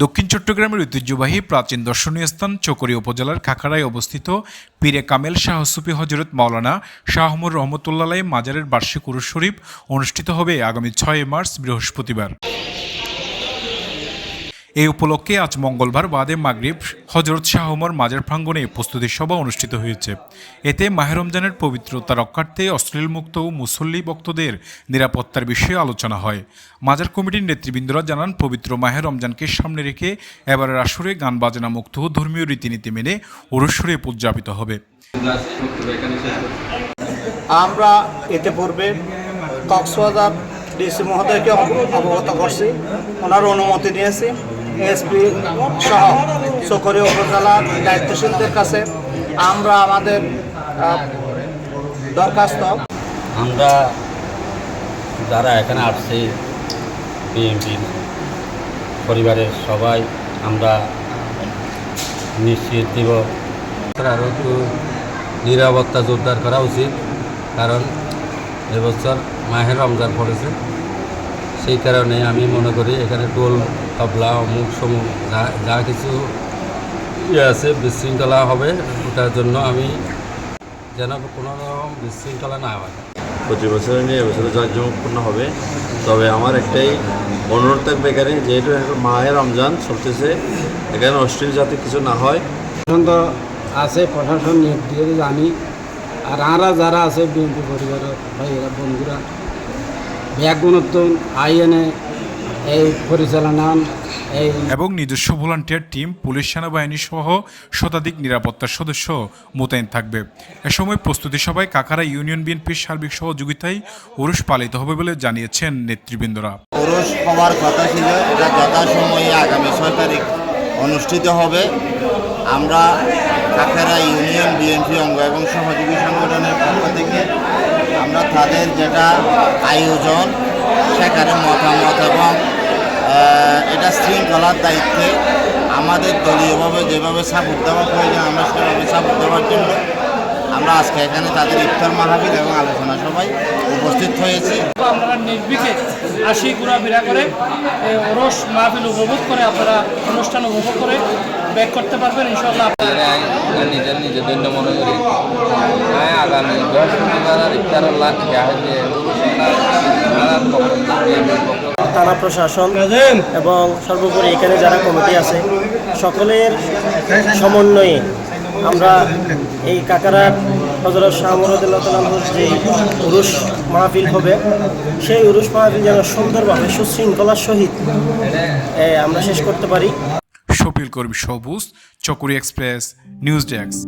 দক্ষিণ চট্টগ্রামের ঐতিহ্যবাহী প্রাচীন দর্শনীয় স্থান চকরি উপজেলার খাখাড়ায় অবস্থিত পীরে কামেল শাহ সুফি হজরত মাওলানা শাহমুর রহমতুল্লাহ মাজারের বার্ষিক উরুস শরীফ অনুষ্ঠিত হবে আগামী ছয় মার্চ বৃহস্পতিবার। এই উপলক্ষে আজ মঙ্গলবার বাদে মাগরিব হজরত শাহ ওমর মাজার প্রাঙ্গণে প্রস্তুতি সভা অনুষ্ঠিত হয়েছে। এতে মাহে রমজানের পবিত্রতা রক্ষার্থে অশ্লীল মুক্ত ও মুসল্লি ভক্তদের নিরাপত্তার বিষয়ে আলোচনা হয়। মাজার কমিটির নেতৃবৃন্দরা জানান, পবিত্র মাহে রমজানকে সামনে রেখে এবারের আসরে গান বাজনা মুক্ত ও ধর্মীয় রীতিনীতি মেনে উরস্বরে উদযাপিত হবে। আমরা এতে পূর্বে কক্সবাজার ডিসি মহোদয়কে অবগত করছি। ওনার অনুমতি নিয়েছি। এসপি সহ চকরি উপজেলার দায়িত্বশীলদের কাছে আমরা আমাদের দরখাস্ত। আমরা যারা এখানে আসছি বিএনপি পরিবারের সবাই আমরা নিশ্চিত দিব। আরও একটু নিরাপত্তা জোরদার করা উচিত কারণ এবছর মাহের রমজান পড়েছে। সেই কারণে আমি মনে করি এখানে টোল তবলা অমুক সমুক যা যা কিছু ইয়ে আছে বিশৃঙ্খলা হবে ওটার জন্য আমি যেন কোনো রকম বিশৃঙ্খলা না হয়। প্রতি বছর নিয়ে এবছর জাঁকজমকপূর্ণ হবে। তবে আমার একটাই অনুরোধ থাকবে এখানে যেহেতু এখন মায়ের রমজান চলতেছে এখানে অশ্লীল যাতে কিছু না হয়। প্রশাসন তো আছে প্রশাসন নিয়োগ দিয়ে জানি। আর আরা যারা আছে বিএনপি পরিবারের ভাইয়েরা বন্ধুরা ব্যাগ গুণোত্তম আইএনএ এই পরিচালনা এবং নিজস্ব ভলান্টিয়ার টিম পুলিশ সেনাবাহিনী সহ শতাধিক নিরাপত্তার সদস্য মোতায়েন থাকবে। এ সময় প্রস্তুতি সভায় কাকারা ইউনিয়ন বিএনপির সার্বিক সহযোগিতায় উরুষ পালিত হবে বলে জানিয়েছেন নেতৃবৃন্দরা। পুরুষ হওয়ার কথা ছিল এটা যথাসময়ে আগামী ছয় তারিখ অনুষ্ঠিত হবে। আমরা কাকেরা ইউনিয়ন, বিএনপি অঙ্গ এবং সহযোগী সংগঠনের পক্ষ থেকে আমরা তাদের যেটা আয়োজন, সেখানে মতামত এবং এটা শৃঙ্খলার দায়িত্বে আমাদের দলীয়ভাবে যেভাবে সাপোর্ট দেওয়া প্রয়োজন, আমরা সেভাবে সাপোর্ট দেওয়ার জন্য আমরা আজকে এখানে তাদের ইফতার মাহফিল এবং আলোচনা সবাই উপস্থিত হয়েছি। আপনারা নির্বিকে আসি ঘোরাফেরা করে ওরস মাহফিল উপভোগ করে আপনারা অনুষ্ঠান উপভোগ করে ব্যাক করতে পারবেন ইনশাল্লাহ নিজের নিজের জন্য মনে করি। হ্যাঁ আগামী বৃহস্পতিবার ইফতার থানা প্রশাসন এবং সর্বোপরি এখানে যারা কমিটি আছে সকলের সমন্বয়ে আমরা এই কাকারার হজরত শাহমরদুল্লাহ যে উরুষ মাহফিল হবে, সেই উরুষ মাহফিল যেন সুন্দরভাবে, সুশৃঙ্খলার সহিত আমরা শেষ করতে পারি। সফিল কর্মী সবুজ, চকুরি এক্সপ্রেস, নিউজ ডেস্ক।